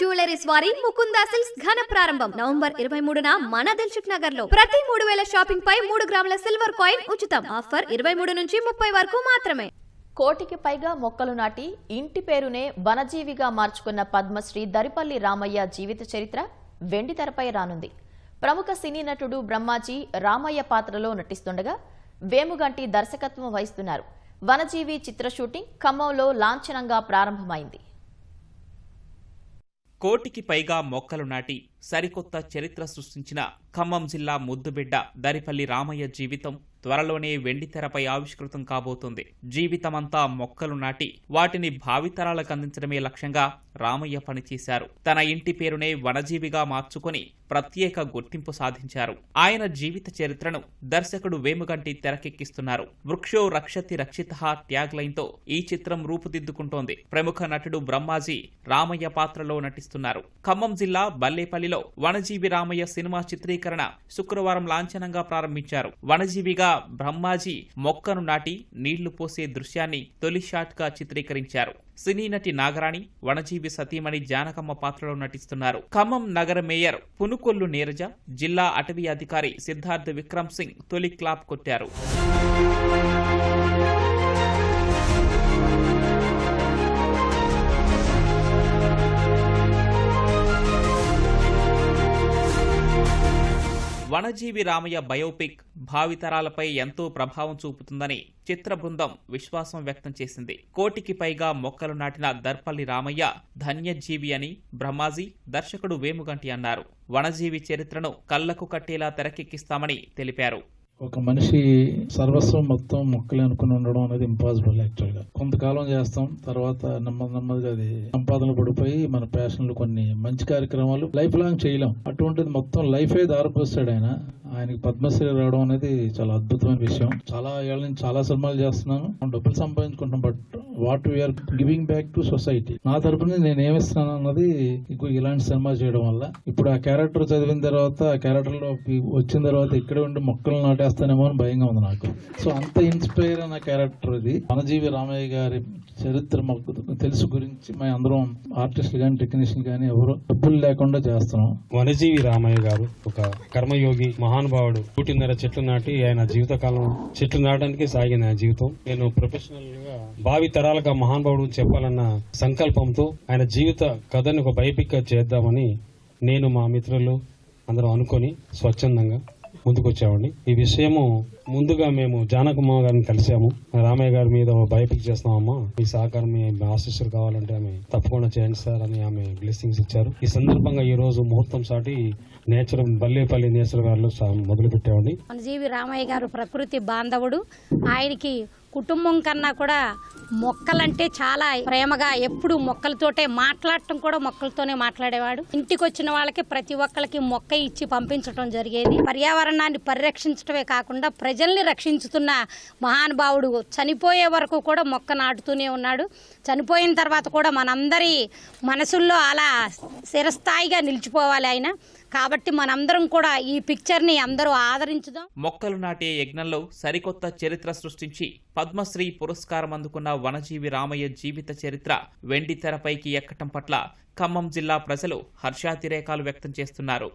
Jewelleries వారి Mukunda silks ఘన ప్రారంభం. నవంబర్ ఇరవై మూడున మన దిల్షుక్ నగర్లో ప్రతి మూడు వేల షాపింగ్ పై మూడు గ్రాముల సిల్వర్ కాయిన్ ఉచితం. ఆఫర్ ఇరవై మూడు నుంచి ముప్పై వరకు మాత్రమే. కోటికి పైగా మొక్కలు నాటి ఇంటి పేరునే వనజీవిగా మార్చుకున్న పద్మశ్రీ దరిపల్లి రామయ్య జీవిత చరిత్ర వెండి తెరపై రానుంది. ప్రముఖ సినీ నటుడు బ్రహ్మాజీ రామయ్య పాత్రలో నటిస్తుండగా వేముగంటి దర్శకత్వం వహిస్తున్నారు. వనజీవి చిత్ర షూటింగ్ ఖమ్మంలో లాంఛనంగా ప్రారంభమైంది. కోటికి పైగా మొక్కలు నాటి సరికొత్త చరిత్ర సృష్టించిన ఖమ్మం జిల్లా ముద్దుబిడ్డ దరిపల్లి రామయ్య జీవితం త్వరలోనే వెండితెరపై ఆవిష్కృతం కాబోతుంది. జీవితమంతా మొక్కలు నాటి వాటిని భావితరాలకు అందించడమే లక్ష్యంగా రామయ్య పనిచేశారు. తన ఇంటి పేరునే వనజీవిగా మార్చుకొని ప్రత్యేక గుర్తింపు సాధించారు. ఆయన జీవిత చరిత్రను దర్శకుడు వేముగంటి తెరకెక్కిస్తున్నారు. వృక్షో రక్షతి రక్షిత ట్యాగ్ లైన్తో ఈ చిత్రం రూపుదిద్దుకుంటోంది. ప్రముఖ నటుడు బ్రహ్మాజీ రామయ్య పాత్రలో నటిస్తున్నారు. ఖమ్మం జిల్లా బల్లేపల్లిలో వనజీవి రామయ్య సినిమా చిత్రీకరణ శుక్రవారం లాంఛనంగా ప్రారంభించారు. వనజీవిగా బ్రహ్మాజీ మొక్కను నాటి నీళ్ళు పోసే దృశ్యాన్ని తొలి షాట్గా చిత్రీకరించారు. సినీ నటి నాగరాణి వనజీవి సతీమణి జానకమ్మ పాత్రలో నటిస్తున్నారు. ఖమ్మం నగర మేయర్ పునుకొల్లు నీరజ జిల్లా అటవీ అధికారి సిద్ధార్థ్ విక్రమ్ సింగ్ తొలి క్లాప్ కొట్టారు. వనజీవి రామయ్య బయోపిక్ భావితరాలపై ఎంతో ప్రభావం చూపుతుందని చిత్ర బృందం విశ్వాసం వ్యక్తం చేసింది. కోటికి పైగా మొక్కలు నాటిన దర్పల్లి రామయ్య ధన్యజీవి అని బ్రహ్మాజీ దర్శకుడు వేముగంటి అన్నారు. వనజీవి చరిత్రను కళ్ళకు కట్టేలా తెరకెక్కిస్తామని తెలిపారు. ఒక మనిషి సర్వస్వం మొత్తం మొక్కలే అనుకుని ఉండడం అనేది ఇంపాసిబుల్ యాక్చువల్గా. కొంతకాలం చేస్తాం తర్వాత నెమ్మది నెమ్మదిగా అది సంపాదనలు పడిపోయి మన ప్యాషన్లు కొన్ని మంచి కార్యక్రమాలు లైఫ్ లాంగ్ చేయలేం. అటువంటిది మొత్తం లైఫే దారిపోస్తాడు ఆయన. ఆయనకి పద్మశ్రీ రావడం అనేది చాలా అద్భుతమైన విషయం. చాలా ఏళ్ళ నుంచి చాలా సినిమాలు చేస్తున్నాను డబ్బులు సంపాదించుకుంటాం but what we are giving back to society నా తరపున నేను ఏమిస్తున్నాను అన్నది ఇలాంటి సినిమా చేయడం వల్ల. ఇప్పుడు ఆ క్యారెక్టర్ చదివిన తర్వాత ఆ క్యారెక్టర్లో వచ్చిన తర్వాత ఇక్కడే ఉండి మొక్కలు నాటేస్తానేమో అని భయంగా ఉంది నాకు. సో అంత ఇన్స్పైర్ అయిన క్యారెక్టర్ ఇది. వనజీవి రామయ్య గారి చరిత్ర మాకు తెలుసు గురించి మేము అందరం ఆర్టిస్టులు కానీ టెక్నీషియన్ కానీ ఎవరు డబ్బులు లేకుండా చేస్తున్నాం. వనజీవి రామయ్య గారు ఒక కర్మయోగి మహాన్ మహానుభావుడు పుట్టినర చెట్లు నాటి ఆయన జీవితకాలం. చెట్లు నాటడానికి సాగిన ఆయన జీవితం. నేను ప్రొఫెషనల్గా భావి తరాలకు మహానుభావుడు చెప్పాలన్న సంకల్పంతో ఆయన జీవిత కథని ఒక బైపిక్ చేద్దామని నేను మా మిత్రులు అందరం అనుకొని స్వచ్ఛందంగా ముందుకొచ్చామండి. ఈ విషయము ముందుగా మేము జానకమ్మ గారిని కలిసాము రామయ్య గారి మీద బయోపిక్ చేస్తున్నామమ్మా మీ సహకారం మీ ఆశీస్సులు కావాలంటే ఆమె తప్పకుండా చేయండి సార్ అని ఆమె బ్లెస్సింగ్స్ ఇచ్చారు. ఈ సందర్భంగా ఈ రోజు ముహూర్తం సాటి నేచర్ బల్లేపల్లి నేచర్ గారు మొదలు పెట్టామండి వనజీవి రామయ్య గారు ప్రకృతి బాంధవుడు. ఆయనకి కుటుంబం కన్నా కూడా మొక్కలంటే చాలా ప్రేమగా ఎప్పుడు మొక్కలతోటే మాట్లాడటం కూడా మొక్కలతోనే మాట్లాడేవాడు. ఇంటికి వచ్చిన వాళ్ళకి ప్రతి ఒక్కరికి మొక్క ఇచ్చి పంపించడం జరిగేది. పర్యావరణాన్ని పరిరక్షించడమే కాకుండా ప్రజల్ని రక్షించుతున్న మహానుభావుడు చనిపోయే వరకు కూడా మొక్క నాటుతూనే ఉన్నాడు. చనిపోయిన తర్వాత కూడా మనందరి మనసుల్లో అలా స్థిరస్థాయిగా నిలిచిపోవాలి ఆయన. కాబట్టి మనందరం కూడా ఈ పిక్చర్ని అందరూ ఆదరించుదాం. మొక్కలు నాటే యజ్ఞంలో సరికొత్త చరిత్ర సృష్టించి పద్మశ్రీ పురస్కారం అందుకున్న వనజీవి రామయ్య జీవిత చరిత్ర వెండి తెరపైకి ఎక్కటం పట్ల ఖమ్మం జిల్లా ప్రజలు హర్షాతిరేకాలు వ్యక్తం చేస్తున్నారు.